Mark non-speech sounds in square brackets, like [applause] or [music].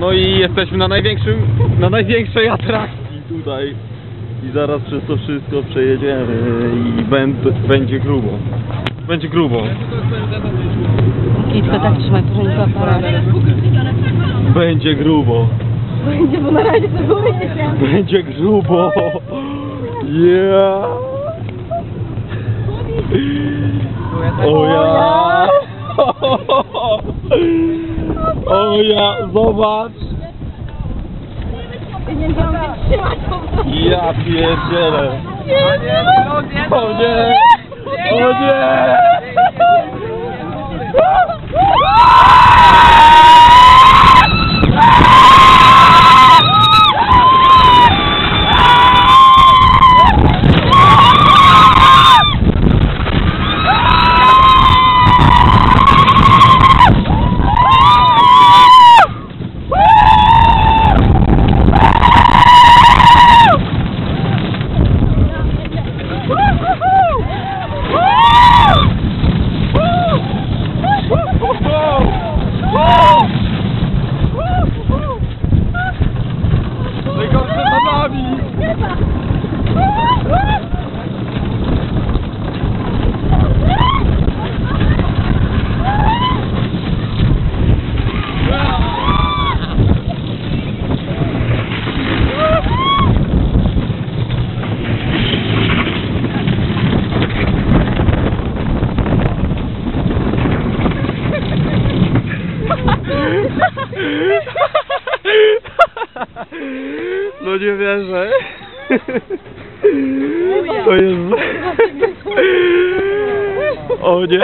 No i jesteśmy na największym, na największej atrakcji tutaj. I zaraz przez to wszystko przejedziemy i będ, będzie grubo. Będzie grubo. Kitko, tak trzymaj porządku aparat. Będzie grubo. Będzie, bo na razie to było nie Będzie grubo. Yeah. O ja. [laughs] O ja, zobacz. Nie po Ja pierdzielę. Nie, nie, O nie. O nie. Não devia viajar. Né? [laughs] To jest... [laughs] O nie.